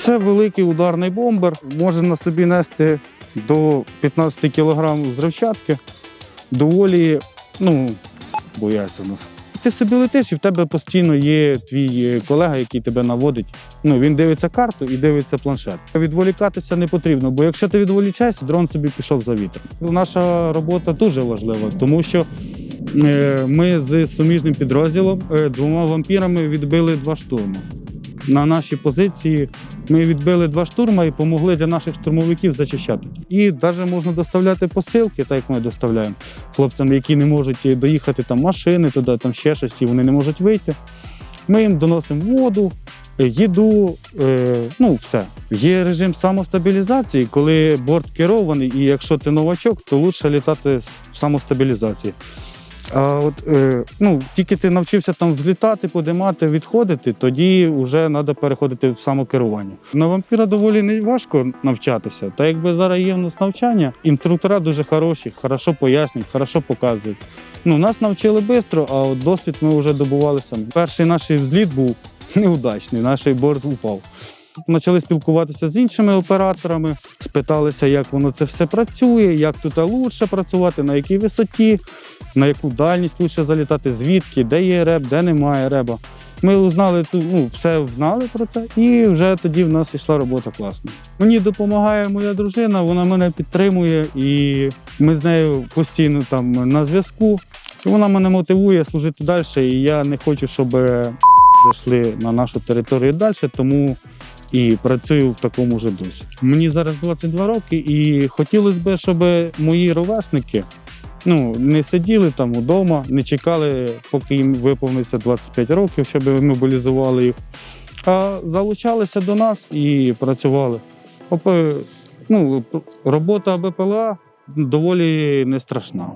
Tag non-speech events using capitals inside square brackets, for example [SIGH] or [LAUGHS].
Це великий ударний бомбер, може на собі нести до 15 кг зривчатки. Доволі, ну, бояться нас. Ти собі летиш, і в тебе постійно є твій е, колега, який тебе наводить. Ну, він дивиться карту і дивиться планшет. Відволікатися не потрібно, бо якщо ти відволічаєшся, дрон собі пішов за вітром. Наша робота дуже важлива, тому що е, ми з суміжним підрозділом е, двома вампірами відбили два штурми. На нашій позиції ми відбили два штурми і допомогли для наших штурмовиків зачищати. І навіть можна доставляти посилки, так як ми доставляємо хлопцям, які не можуть доїхати там машини, туди там ще щось, і вони не можуть вийти. Ми їм доносимо воду, е, їду, е, ну все. Є режим самостабілізації, коли борт керований, і якщо ти новачок, то краще літати в самостабілізації. А от е, ну, тільки ти навчився там взлітати, подимати, відходити, тоді вже треба переходити в самокерування. На вампіра доволі не важко навчатися. Та якби зараз є в нас навчання, інструктора дуже хороші, хорошо пояснюють, хорошо показують. Ну, нас навчили швидко, а от досвід ми вже добували самі. Перший наш взліт був [LAUGHS] неудачний, наш борт упав. Почали спілкуватися з іншими операторами, спиталися, як воно це все працює, як тут краще працювати, на якій висоті, на яку дальність краще залітати, звідки, де є реб, де немає реба. Ми узнали цю, ну, все знали про це, і вже тоді в нас йшла робота класно. Мені допомагає моя дружина, вона мене підтримує, і ми з нею постійно там на зв'язку. Вона мене мотивує служити далі. І я не хочу, щоб зайшли на нашу територію далі, тому і працюю в такому ж дусі. Мені зараз 22 роки, і хотілося б, щоб мої ровесники ну, не сиділи там удома, не чекали, поки їм виповниться 25 років, щоб ми мобілізували їх, а залучалися до нас і працювали. Ну, робота БПЛА доволі не страшна.